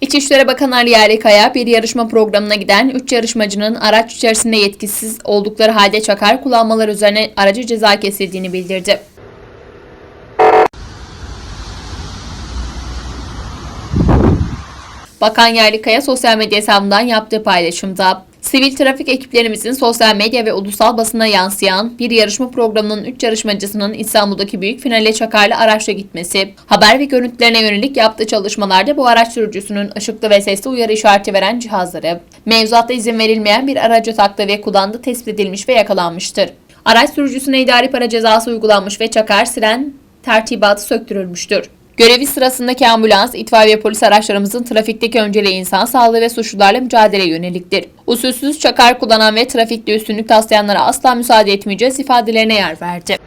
İçişleri Bakanı Ali Yerlikaya bir yarışma programına giden 3 yarışmacının araç içerisinde yetkisiz oldukları halde çakar kullanmaları üzerine aracı ceza kesildiğini bildirdi. Bakan Yerlikaya sosyal medya hesabından yaptığı paylaşımda Sivil trafik ekiplerimizin sosyal medya ve ulusal basına yansıyan bir yarışma programının 3 yarışmacısının İstanbul'daki büyük finale çakarlı araçla gitmesi, haber ve görüntülerine yönelik yaptığı çalışmalarda bu araç sürücüsünün ışıklı ve sesli uyarı işareti veren cihazları, mevzuatta izin verilmeyen bir araca taktığı ve kullandığı tespit edilmiş ve yakalanmıştır. Araç sürücüsüne idari para cezası uygulanmış ve çakar siren tertibatı söktürülmüştür. Görevi sırasındaki ambulans, itfaiye ve polis araçlarımızın trafikteki önceliği insan sağlığı ve suçlularla mücadeleye yöneliktir. Usulsüz çakar kullanan ve trafikte üstünlük taslayanlara asla müsaade etmeyeceğiz ifadelerine yer verdi.